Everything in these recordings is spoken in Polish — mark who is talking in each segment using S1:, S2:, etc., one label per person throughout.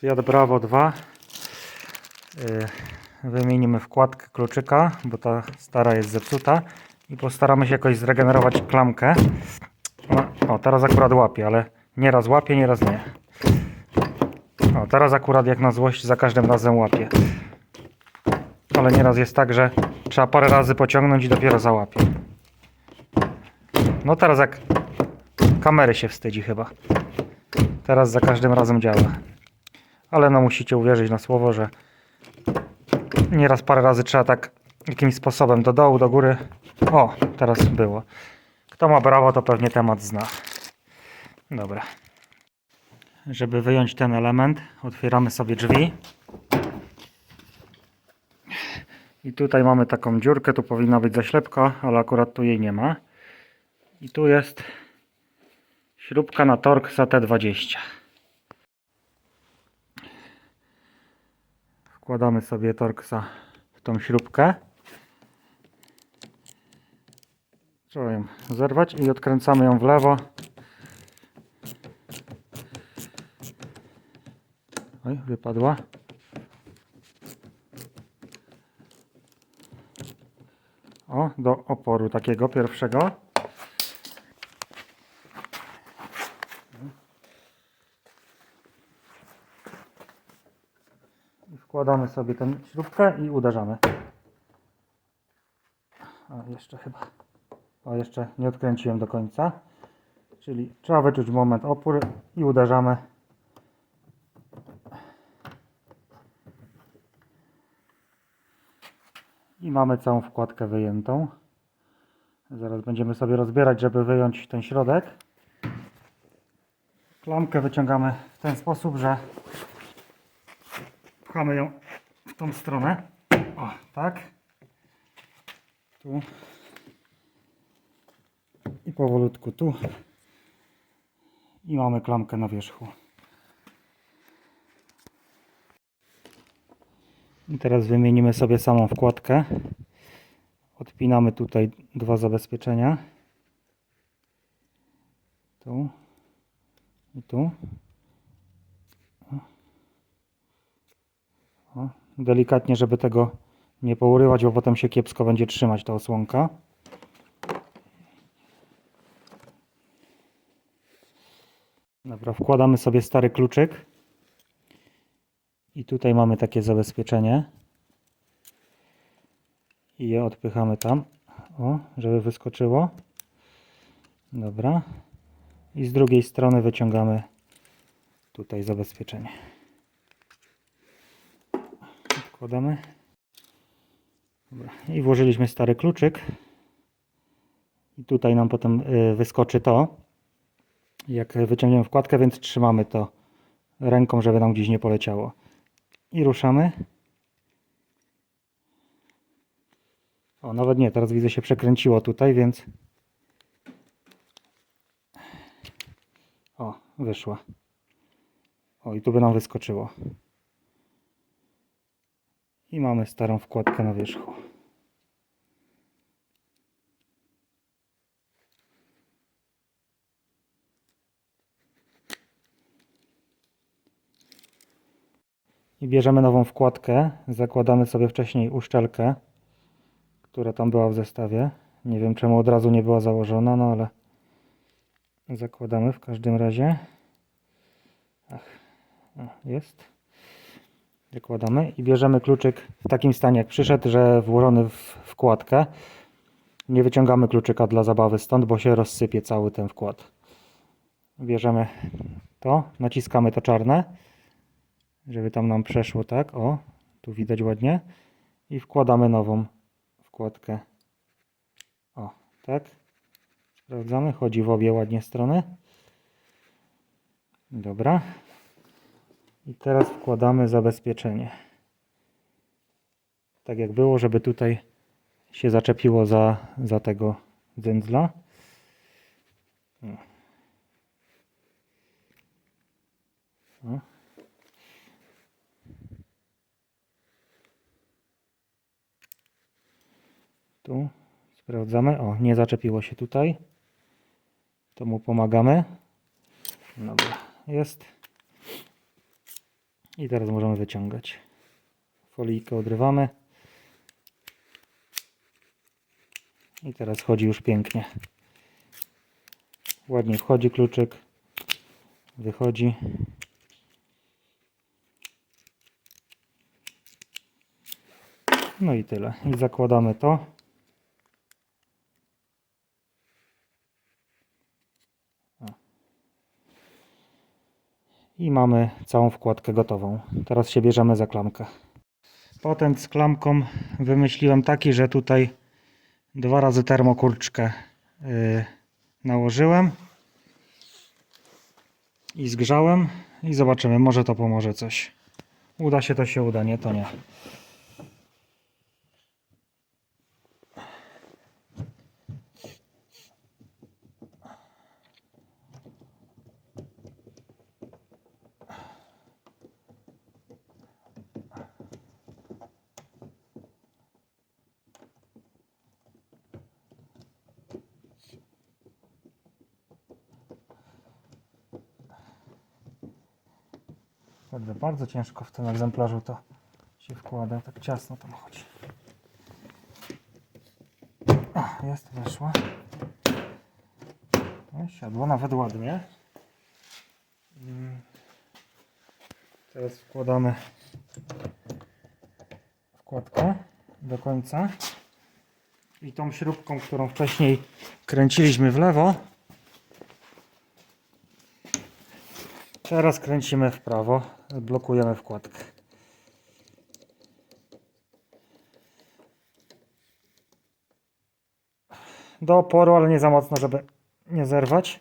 S1: Fiat Bravo 2. Y, Wymienimy wkładkę kluczyka, bo ta stara jest zepsuta. I postaramy się jakoś zregenerować klamkę. O, o teraz akurat łapie, ale nieraz łapie, nieraz nie. O, teraz akurat jak na złość za każdym razem łapie. Ale nieraz jest tak, że trzeba parę razy pociągnąć i dopiero załapie. No teraz jak kamery się wstydzi chyba. Teraz za każdym razem działa. Ale no musicie uwierzyć na słowo, że nieraz parę razy trzeba tak jakimś sposobem do dołu, do góry. O, teraz było. Kto ma brawo, to pewnie temat zna. Dobra. Żeby wyjąć ten element, otwieramy sobie drzwi. I tutaj mamy taką dziurkę, tu powinna być zaślepka, ale akurat tu jej nie ma. I tu jest śrubka na Torx T20. Wkładamy sobie Torxa w tą śrubkę. Trzeba ją zerwać i odkręcamy ją w lewo. Oj, wypadła. O, do oporu takiego pierwszego. I wkładamy sobie tę śrubkę i uderzamy. A jeszcze chyba. O, jeszcze nie odkręciłem do końca. Czyli trzeba wyczuć moment opór i uderzamy. I mamy całą wkładkę wyjętą. Zaraz będziemy sobie rozbierać, żeby wyjąć ten środek. Klamkę wyciągamy w ten sposób, że pchamy ją w tą stronę. O, tak. Tu. I powolutku tu. I mamy klamkę na wierzchu. I teraz wymienimy sobie samą wkładkę. Odpinamy tutaj dwa zabezpieczenia. Tu i tu. O, delikatnie, żeby tego nie pourywać, bo potem się kiepsko będzie trzymać ta osłonka. Dobra, wkładamy sobie stary kluczyk. I tutaj mamy takie zabezpieczenie. I je odpychamy tam. O, żeby wyskoczyło. Dobra. I z drugiej strony wyciągamy tutaj zabezpieczenie. Odkładamy. Dobra. I włożyliśmy stary kluczyk. I tutaj nam potem y, wyskoczy to. Jak wyciągniemy wkładkę, więc trzymamy to ręką, żeby nam gdzieś nie poleciało. I ruszamy. O, nawet nie, teraz widzę się przekręciło tutaj, więc. O, wyszła. O, i tu by nam wyskoczyło. I mamy starą wkładkę na wierzchu. I bierzemy nową wkładkę. Zakładamy sobie wcześniej uszczelkę, która tam była w zestawie. Nie wiem czemu od razu nie była założona, no ale zakładamy w każdym razie. Ach, jest. Zakładamy i bierzemy kluczyk w takim stanie jak przyszedł, że włożony w wkładkę. Nie wyciągamy kluczyka dla zabawy stąd, bo się rozsypie cały ten wkład. Bierzemy to, naciskamy to czarne żeby tam nam przeszło tak, o, tu widać ładnie i wkładamy nową wkładkę o, tak sprawdzamy, chodzi w obie ładnie strony dobra i teraz wkładamy zabezpieczenie tak jak było, żeby tutaj się zaczepiło za, za tego dzędzla. Tu sprawdzamy. O, nie zaczepiło się tutaj. To mu pomagamy. Dobra, jest. I teraz możemy wyciągać. Folijkę odrywamy. I teraz chodzi już pięknie. Ładnie wchodzi kluczyk. Wychodzi. No i tyle. I zakładamy to. Mamy całą wkładkę gotową. Teraz się bierzemy za klamkę. Patent z klamką wymyśliłem taki, że tutaj dwa razy termokurczkę yy, nałożyłem i zgrzałem i zobaczymy, może to pomoże coś. Uda się, to się uda, nie, to nie. Kurde, bardzo ciężko w tym egzemplarzu to się wkłada, tak ciasno tam chodzi. O, jest, weszła. No, siadło nawet ładnie. Mm. Teraz wkładamy wkładkę do końca. I tą śrubką, którą wcześniej kręciliśmy w lewo, Teraz kręcimy w prawo, blokujemy wkładkę. Do oporu, ale nie za mocno, żeby nie zerwać.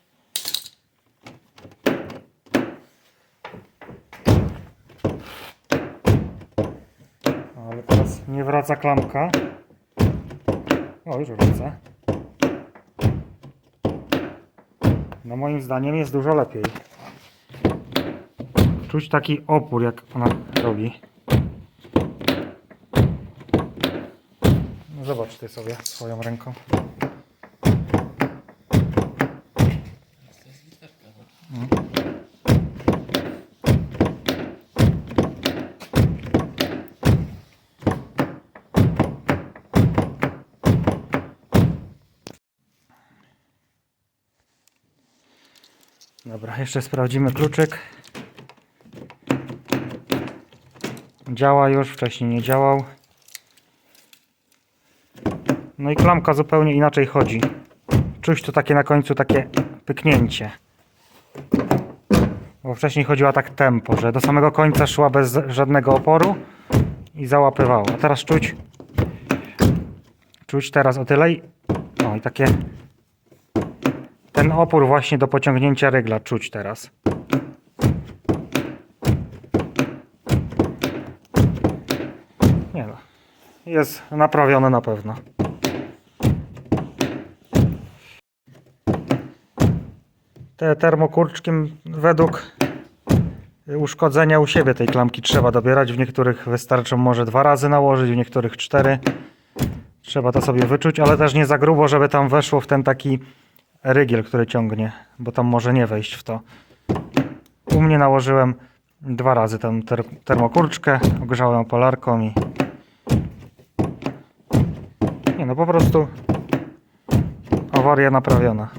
S1: Ale teraz nie wraca klamka. O, już wraca. No moim zdaniem jest dużo lepiej. Czuć taki opór, jak ona robi. No zobacz ty sobie swoją ręką. Dobra, jeszcze sprawdzimy kluczyk. Działa już, wcześniej nie działał. No i klamka zupełnie inaczej chodzi. Czuć tu takie na końcu takie pyknięcie. Bo wcześniej chodziła tak tempo, że do samego końca szła bez żadnego oporu i załapywała. A teraz czuć czuć teraz o tyle i o i takie ten opór właśnie do pociągnięcia rygla czuć teraz. Jest naprawione na pewno. Te termokurczkiem według uszkodzenia u siebie tej klamki trzeba dobierać. W niektórych wystarczą może dwa razy nałożyć, w niektórych cztery. Trzeba to sobie wyczuć, ale też nie za grubo, żeby tam weszło w ten taki rygiel, który ciągnie, bo tam może nie wejść w to. U mnie nałożyłem dwa razy tę ter termokurczkę, ogrzałem polarką i no po prostu awaria naprawiona.